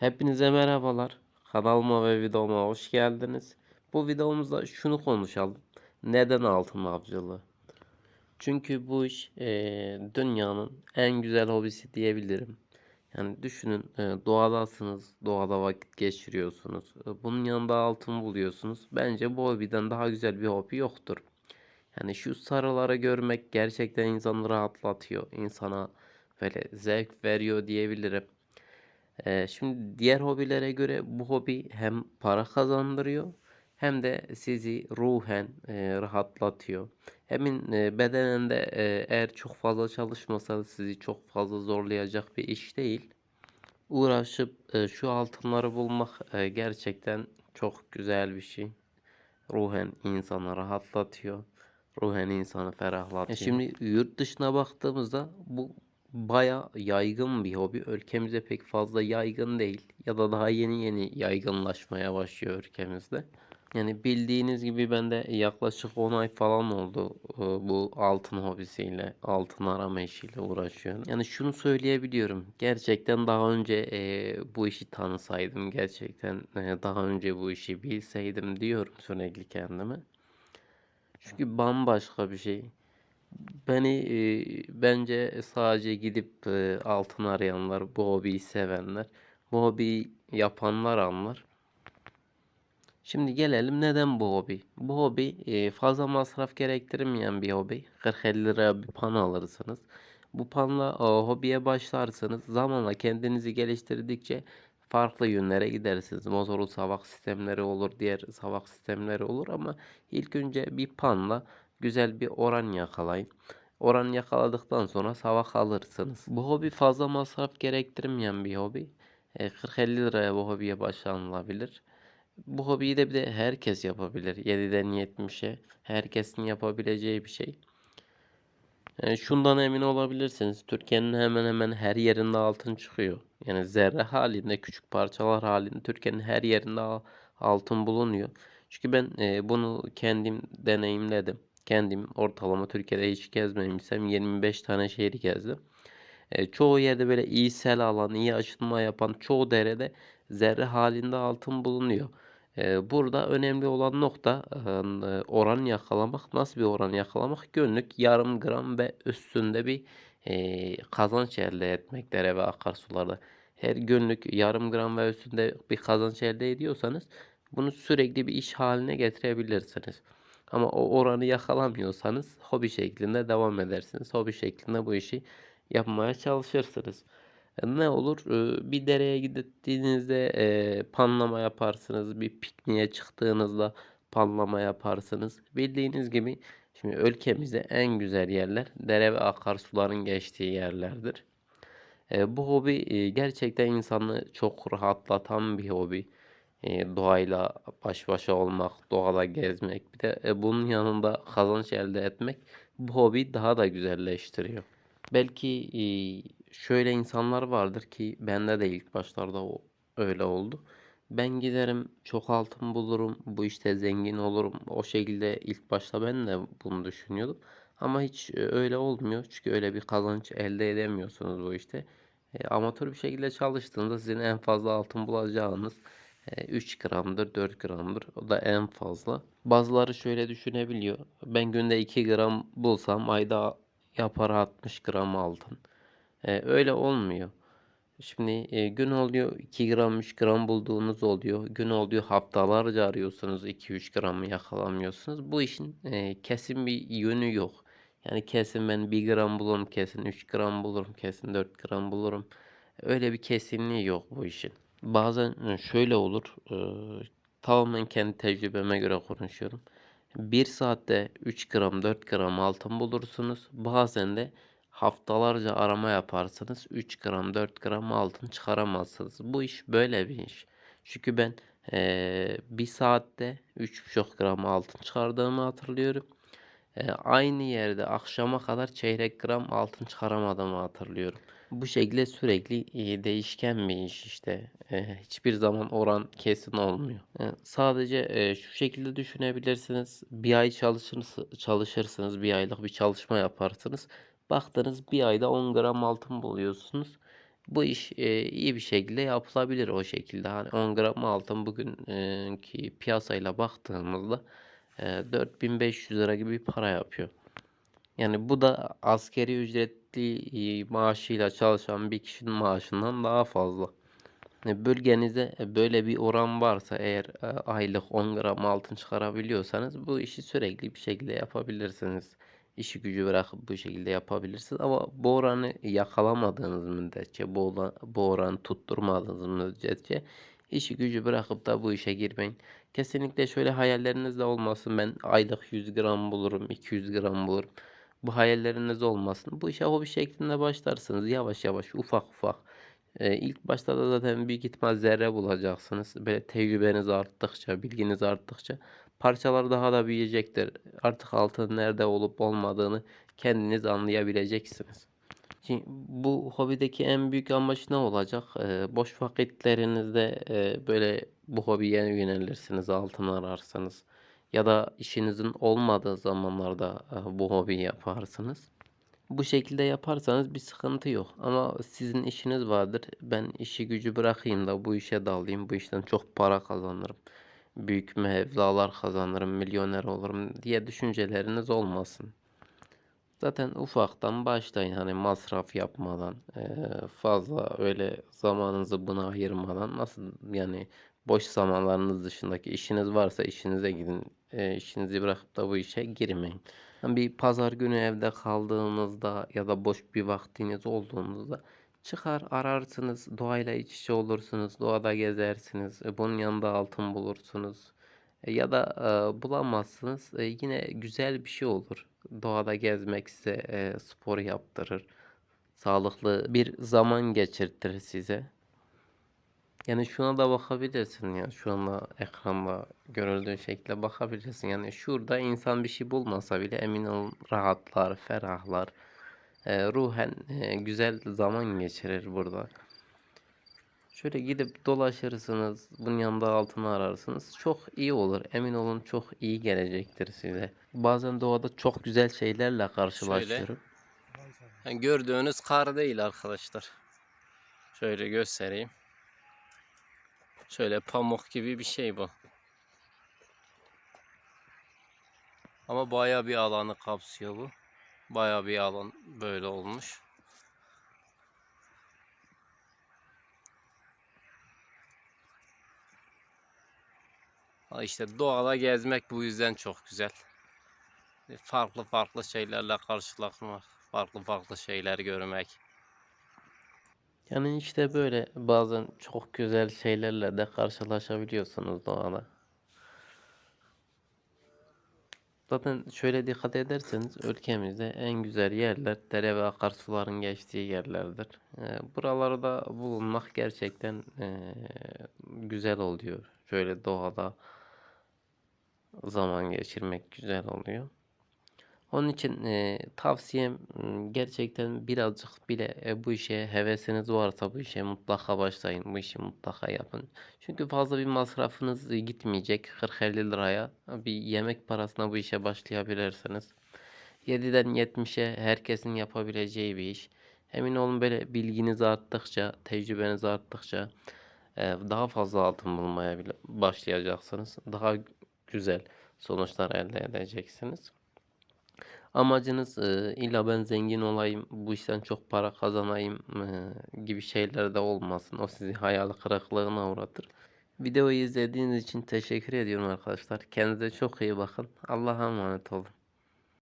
Hepinize merhabalar. Kanalıma ve videoma hoş geldiniz. Bu videomuzda şunu konuşalım. Neden altın avcılığı? Çünkü bu iş eee, dünyanın en güzel hobisi diyebilirim. Yani düşünün eee, doğadasınız, doğada vakit geçiriyorsunuz. E, Bunun yanında altın buluyorsunuz. Bence bu hobiden daha güzel bir hobi yoktur. Yani şu sarıları görmek gerçekten insanı rahatlatıyor. İnsana böyle zevk veriyor diyebilirim. Ee, şimdi diğer hobilere göre bu hobi hem para kazandırıyor hem de sizi ruhen e, rahatlatıyor. Hem e, bedenen de e, eğer çok fazla çalışmasanız sizi çok fazla zorlayacak bir iş değil. Uğraşıp e, şu altınları bulmak e, gerçekten çok güzel bir şey. Ruhen insanı rahatlatıyor. Ruhen insanı ferahlatıyor. E şimdi yurt dışına baktığımızda bu baya yaygın bir hobi. Ülkemizde pek fazla yaygın değil. Ya da daha yeni yeni yaygınlaşmaya başlıyor ülkemizde. Yani bildiğiniz gibi ben de yaklaşık 10 ay falan oldu e, bu altın hobisiyle, altın arama işiyle uğraşıyorum. Yani şunu söyleyebiliyorum. Gerçekten daha önce e, bu işi tanısaydım, gerçekten e, daha önce bu işi bilseydim diyorum sürekli kendime. Çünkü bambaşka bir şey. Beni e, bence sadece gidip e, altın arayanlar, bu hobiyi sevenler, bu hobiyi yapanlar anlar. Şimdi gelelim neden bu hobi? Bu hobi e, fazla masraf gerektirmeyen bir hobi. 40-50 liraya bir pan alırsınız. Bu panla e, hobiye başlarsanız zamanla kendinizi geliştirdikçe farklı yönlere gidersiniz. Motorlu savak sistemleri olur, diğer savak sistemleri olur ama ilk önce bir panla güzel bir oran yakalayın. Oran yakaladıktan sonra savak alırsınız. Bu hobi fazla masraf gerektirmeyen bir hobi. E, 40-50 liraya bu hobiye başlanılabilir. Bu hobiyi de bir de herkes yapabilir. 7'den 70'e herkesin yapabileceği bir şey. Yani şundan emin olabilirsiniz. Türkiye'nin hemen hemen her yerinde altın çıkıyor. Yani zerre halinde, küçük parçalar halinde Türkiye'nin her yerinde al- altın bulunuyor. Çünkü ben e, bunu kendim deneyimledim. Kendim ortalama Türkiye'de hiç gezmemişsem 25 tane şehri gezdim. E, çoğu yerde böyle iyi sel alan, iyi aşınma yapan çoğu derede zerre halinde altın bulunuyor. E, burada önemli olan nokta e, oran yakalamak. Nasıl bir oran yakalamak? Günlük yarım gram ve üstünde bir e, kazanç elde etmek dere ve akarsularda. Her günlük yarım gram ve üstünde bir kazanç elde ediyorsanız bunu sürekli bir iş haline getirebilirsiniz. Ama o oranı yakalamıyorsanız hobi şeklinde devam edersiniz. Hobi şeklinde bu işi yapmaya çalışırsınız. E, Ne olur? E, Bir dereye gittiğinizde e, panlama yaparsınız. Bir pikniğe çıktığınızda panlama yaparsınız. Bildiğiniz gibi şimdi ülkemizde en güzel yerler dere ve akarsuların geçtiği yerlerdir. Bu hobi gerçekten insanı çok rahatlatan bir hobi. E, doğayla baş başa olmak, doğada gezmek, bir de e, bunun yanında kazanç elde etmek bu hobi daha da güzelleştiriyor. Belki e, şöyle insanlar vardır ki bende de ilk başlarda o öyle oldu. Ben giderim çok altın bulurum, bu işte zengin olurum. O şekilde ilk başta ben de bunu düşünüyordum. Ama hiç e, öyle olmuyor. Çünkü öyle bir kazanç elde edemiyorsunuz bu işte. E, amatör bir şekilde çalıştığınızda sizin en fazla altın bulacağınız 3 gramdır, 4 gramdır. O da en fazla. Bazıları şöyle düşünebiliyor. Ben günde 2 gram bulsam ayda yapar 60 gram altın. E, öyle olmuyor. Şimdi e, gün oluyor 2 gram 3 gram bulduğunuz oluyor. Gün oluyor haftalarca arıyorsunuz 2-3 gramı yakalamıyorsunuz. Bu işin e, kesin bir yönü yok. Yani kesin ben 1 gram bulurum, kesin 3 gram bulurum, kesin 4 gram bulurum. Öyle bir kesinliği yok bu işin. Bazen e, şöyle olur. E, tamamen kendi tecrübeme göre konuşuyorum. Bir saatte 3 gram 4 gram altın bulursunuz. Bazen de haftalarca arama yaparsınız 3 gram 4 gram altın çıkaramazsınız. Bu iş böyle bir iş. Çünkü ben eee, bir saatte 3,5 gram altın çıkardığımı hatırlıyorum. Eee, aynı yerde akşama kadar çeyrek gram altın çıkaramadığımı hatırlıyorum. Bu şekilde sürekli e, değişken bir iş işte. E, hiçbir zaman oran kesin olmuyor. E, sadece şu şekilde düşünebilirsiniz. Bir ay çalışırsınız, çalışırsınız, bir aylık bir çalışma yaparsınız. Baktınız bir ayda 10 gram altın buluyorsunuz. Bu iş iyi bir şekilde yapılabilir o şekilde. Hani 10 gram altın bugünkü piyasayla baktığımızda e, 4500 lira gibi para yapıyor. Yani bu da askeri ücretli maaşıyla çalışan bir kişinin maaşından daha fazla. E, Bölgenizde e, böyle bir oran varsa eğer e, aylık 10 gram altın çıkarabiliyorsanız bu işi sürekli bir şekilde yapabilirsiniz. İşi gücü bırakıp bu şekilde yapabilirsiniz. Ama bu oranı yakalamadığınız müddetçe, bu, ola- bu oranı tutturmadığınız müddetçe işi gücü bırakıp da bu işe girmeyin. Kesinlikle şöyle hayalleriniz de olmasın. Ben aylık 100 gram bulurum, 200 gram bulurum. Bu hayalleriniz olmasın. Bu işe hobi şeklinde başlarsınız. Yavaş yavaş, ufak ufak. Ee, ilk başta da zaten büyük ihtimal zerre bulacaksınız. Böyle tecrübeniz arttıkça, bilginiz arttıkça parçalar daha da büyüyecektir. Artık altın nerede olup olmadığını kendiniz anlayabileceksiniz. Şimdi bu hobideki en büyük amaç ne olacak? Ee, boş vakitlerinizde e, böyle bu hobiye yönelirsiniz, altın ararsınız. Ya da işinizin olmadığı zamanlarda e, bu hobiyi yaparsınız. Bu şekilde yaparsanız bir sıkıntı yok. Ama sizin işiniz vardır. Ben işi gücü bırakayım da bu işe dalayım. Bu işten çok para kazanırım. Büyük mevlalar kazanırım, milyoner olurum diye düşünceleriniz olmasın. Zaten ufaktan başlayın hani masraf yapmadan, eee, fazla öyle zamanınızı buna ayırmadan nasıl yani boş zamanlarınız dışındaki işiniz varsa işinize gidin. Eee, işinizi bırakıp da bu işe girmeyin. Hani bir pazar günü evde kaldığınızda ya da boş bir vaktiniz olduğunuzda çıkar ararsınız, doğayla iç içe olursunuz, doğada gezersiniz, e, bunun yanında altın bulursunuz. E, Ya da e, bulamazsınız. E, yine güzel bir şey olur. Doğada gezmek size e, spor yaptırır. Sağlıklı bir zaman geçirtir size. Yani şuna da bakabilirsin ya. Şu anda ekranda görüldüğü şekilde bakabilirsin. Yani şurada insan bir şey bulmasa bile emin olun rahatlar, ferahlar. E, ruhen e, güzel zaman geçirir burada. Şöyle gidip dolaşırsınız, bunun yanında altını ararsınız. Çok iyi olur. Emin olun çok iyi gelecektir size. Bazen doğada çok güzel şeylerle karşılaşıyorum. Yani gördüğünüz kar değil arkadaşlar. Şöyle göstereyim. Şöyle pamuk gibi bir şey bu. Ama bayağı bir alanı kapsıyor bu. Bayağı bir alan böyle olmuş. İşte doğada gezmek bu yüzden çok güzel. Farklı farklı şeylerle karşılaşmak, farklı farklı şeyler görmek. Yani işte böyle bazen çok güzel şeylerle de karşılaşabiliyorsunuz doğada. Zaten şöyle dikkat ederseniz ülkemizde en güzel yerler dere ve akarsuların geçtiği yerlerdir. Ee, buralarda bulunmak gerçekten eee, güzel oluyor. Şöyle doğada zaman geçirmek güzel oluyor. Onun için eee, tavsiyem gerçekten birazcık bile e, bu işe hevesiniz varsa bu işe mutlaka başlayın. Bu işi mutlaka yapın. Çünkü fazla bir masrafınız e, gitmeyecek. 40-50 liraya bir yemek parasına bu işe başlayabilirsiniz. 7'den 70'e herkesin yapabileceği bir iş. Emin olun böyle bilginiz arttıkça, tecrübeniz arttıkça e, daha fazla altın bulmaya bile başlayacaksınız. Daha güzel sonuçlar elde edeceksiniz. Amacınız e, illa ben zengin olayım, bu işten çok para kazanayım e, gibi şeyler de olmasın. O sizi hayal kırıklığına uğratır. Videoyu izlediğiniz için teşekkür ediyorum arkadaşlar. Kendinize çok iyi bakın. Allah'a emanet olun.